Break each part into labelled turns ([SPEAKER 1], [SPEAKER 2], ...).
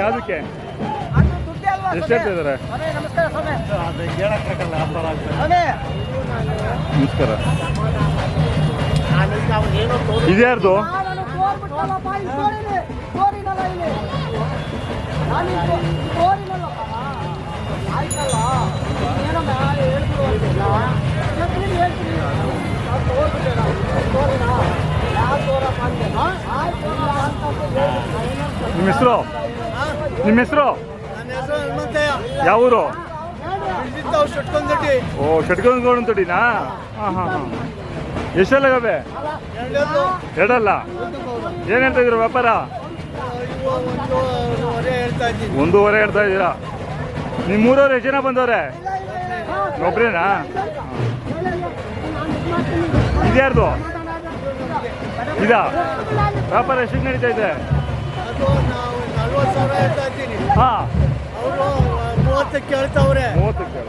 [SPEAKER 1] ಯಾವುದಕ್ಕೆ? ಎಷ್ಟು ಹೇಳ್ತಾ ಇದ್ದಾರೆ? ನಮಸ್ಕಾರ. ಇದ್ಯಾರ್ದು? ನಿಮ್ಮ ಹೆಸರು? ನಿಮ್ಮ ಹೆಸರು?
[SPEAKER 2] ನನ್ನ ಹೆಸರು ಹನುಮಂತಯ್ಯ.
[SPEAKER 1] ಯಾವ ಊರು?
[SPEAKER 2] ಶಟ್ಕೊಂದಡ್ಡಿ
[SPEAKER 1] ಓ ಷಟ್ಕೊಂಡ್ ತೊಡಿನಾ ಹಾಂ ಹಾಂ ಹಾಂ.
[SPEAKER 2] ಎಷ್ಟೆಲ್ಲ
[SPEAKER 1] ಎರಡಲ್ಲ? ಏನು ಹೇಳ್ತಾ ಇದ್ರ ವ್ಯಾಪಾರ?
[SPEAKER 2] ಒಂದೂವರೆ ಹೇಳ್ತಾ
[SPEAKER 1] ಇದ್ದೀರಾ? ಇದ್ದೀರಾ ನಿಮ್ಮ ಎಷ್ಟು ಜನ ಬಂದವ್ರೆ? ಒಬ್ರೇನಾ? ಇದ್ಯಾರ್ದು ಇದಾ? ವ್ಯಾಪಾರ ಎಷ್ಟು ನಡೀತಾ ಇದೆ? ಹಾಂ.
[SPEAKER 2] ಮೂವತ್ತಕ್ಕೆ ಹೇಳ್ತಾವ್ರೆ.
[SPEAKER 1] ಮೂವತ್ತಕ್ಕೆ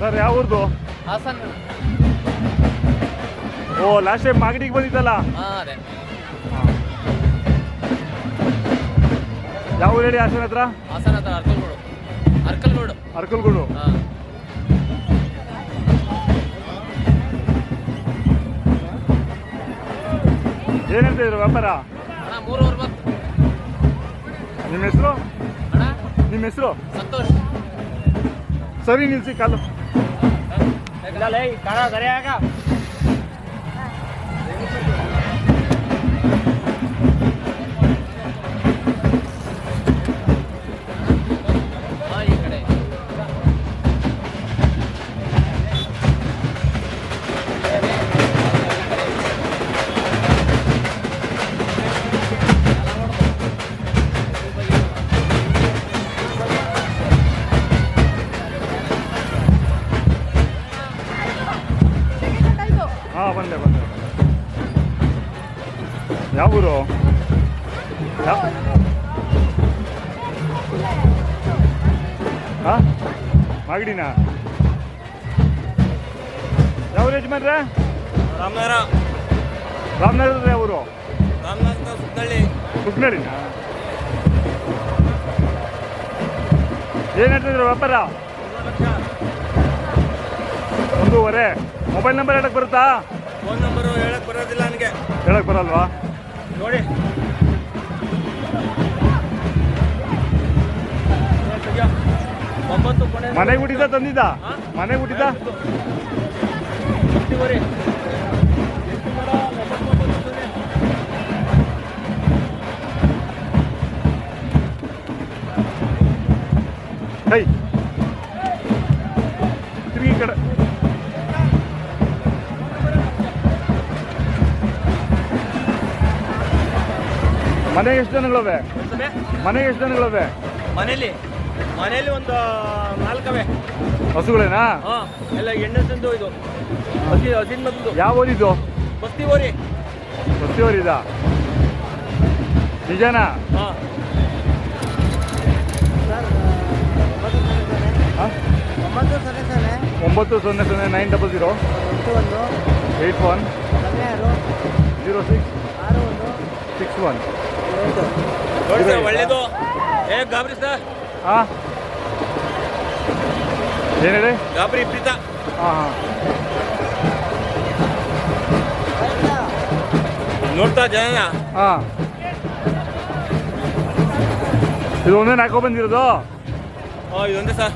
[SPEAKER 1] ಸರ್ ಯಾವ ಊರ್ದು?
[SPEAKER 3] ಹಾಸನ್.
[SPEAKER 1] ಓ ಲಾಸ್ಟ್ ಟೈಮ್ ಮಾಗಡಿಗೆ ಬಂದಿದ್ದಲ್ಲ?
[SPEAKER 3] ಹಾಂ ಅದೇ.
[SPEAKER 1] ಯಾವ ಊರು ಹೇಳಿ ಹಾಸನ ಹತ್ರ?
[SPEAKER 3] ಹಾಸನ್ ಹತ್ರ ಅರ್ಕಲ್ಗೋಡು. ಅರ್ಕಲ್ಗೋಡು.
[SPEAKER 1] ಅರ್ಕಲ್ಗೂಡು.
[SPEAKER 3] ಹಾಂ.
[SPEAKER 1] ಏನು ವ್ಯಾಪಾರ?
[SPEAKER 3] ಅಣ್ಣ ಮೂರುವರೆ ಬಂತು.
[SPEAKER 1] ನಿಮ್ಮ ಹೆಸರು?
[SPEAKER 3] ಅಣ್ಣ
[SPEAKER 1] ನಿಮ್ಮ ಹೆಸರು?
[SPEAKER 3] ಸಂತೋಷ್.
[SPEAKER 1] ಸರಿ ನಿಲ್ಸಿ ಕಾಲು.
[SPEAKER 3] લઈ કાળા કર્યા કા?
[SPEAKER 1] ಹಾಂ ಬಂದೆ ಬಂದೆ. ಯಾವ ಊರು? ಹಾಂ? ಮಾಗಡಿನಾ? ಯಾವ ಯಜಮಾನ್ರೆ?
[SPEAKER 2] ರಾಮನಗರ.
[SPEAKER 1] ರಾಮನಗರದ ಯಾವ ಊರು?
[SPEAKER 2] ರಾಮನಗರ ಸುತ್ತಳ್ಳಿ.
[SPEAKER 1] ಸುಗ್ನಡಿನಾ ಏನು ಹೇಳ್ತಿದ್ರು ವ್ಯಾಪಾರ? ಒಂದೂವರೆ. ಮೊಬೈಲ್ ನಂಬರ್ ಹೇಳಕ್ ಬರುತ್ತಾ?
[SPEAKER 2] ಫೋನ್ ನಂಬರು ಹೇಳಕ್ ಬರೋದಿಲ್ಲ ನನಗೆ.
[SPEAKER 1] ಹೇಳಕ್ ಬರಲ್ವಾ?
[SPEAKER 2] ನೋಡಿ. ಒಂಬತ್ತು ಕೊನೆ
[SPEAKER 1] ಮನೆಗೆ ಹುಟ್ಟಿದ ತಂದಿದ್ದ? ಮನೆಗೆ ಹುಟ್ಟಿದ
[SPEAKER 2] ಹತ್ತುವರೆ
[SPEAKER 1] ಕೈ ತಿರುಗಿ ಕಡೆ. ಮನೆಗೆ ಎಷ್ಟು ಜನಗಳವೆ? ಮನೆ ಎಷ್ಟು ಜನಗಳವೆ?
[SPEAKER 2] ಮನೇಲಿ ಮನೇಲಿ ಒಂದು ನಾಲ್ಕವೇ.
[SPEAKER 1] ಹಸುಗಳೇನಾ?
[SPEAKER 2] ಹಾ ಎಲ್ಲ ಎಣ್ಣೆ ತಂದು ಇದು. ಹಸಿ ಹಸಿನ ಮದ್ದು.
[SPEAKER 1] ಯಾವ ಓದಿದ್ದು
[SPEAKER 2] ಬಸ್ತಿ ಓರಿ
[SPEAKER 1] ಬಸ್ತಿಯವರಿದ ನಿಜನಾ?
[SPEAKER 2] ಹಾಂ.
[SPEAKER 1] ಹಾ?
[SPEAKER 2] ಒಂಬತ್ತು ಸೊನ್ನೆ ಸೊನ್ನೆ
[SPEAKER 1] ಒಂಬತ್ತು ಸೊನ್ನೆ ಸೊನ್ನೆ ನೈನ್ ಡಬಲ್ ಜೀರೋ.
[SPEAKER 2] ಒಂದು.
[SPEAKER 1] Eight one. Zero six.
[SPEAKER 2] ಆರು ಒಂದು.
[SPEAKER 1] ಸಿಕ್ಸ್ ಒನ್
[SPEAKER 2] ಒಳ್ಳೇದು. ಏ ಗಾಬರಿ ಸರ್
[SPEAKER 1] ಹಾಂ? ಏನು ಹೇಳಿ?
[SPEAKER 2] ಗಾಬರಿ ಪ್ರೀತ.
[SPEAKER 1] ಹಾಂ ಹಾಂ.
[SPEAKER 2] ನೋಡ್ತಾ ಜನ
[SPEAKER 1] ಹಾಂ. ಇದು ಒಂದೇ ನಾಲ್ಕೊ ಬಂದಿರೋದು?
[SPEAKER 2] ಇದೊಂದೇ ಸರ್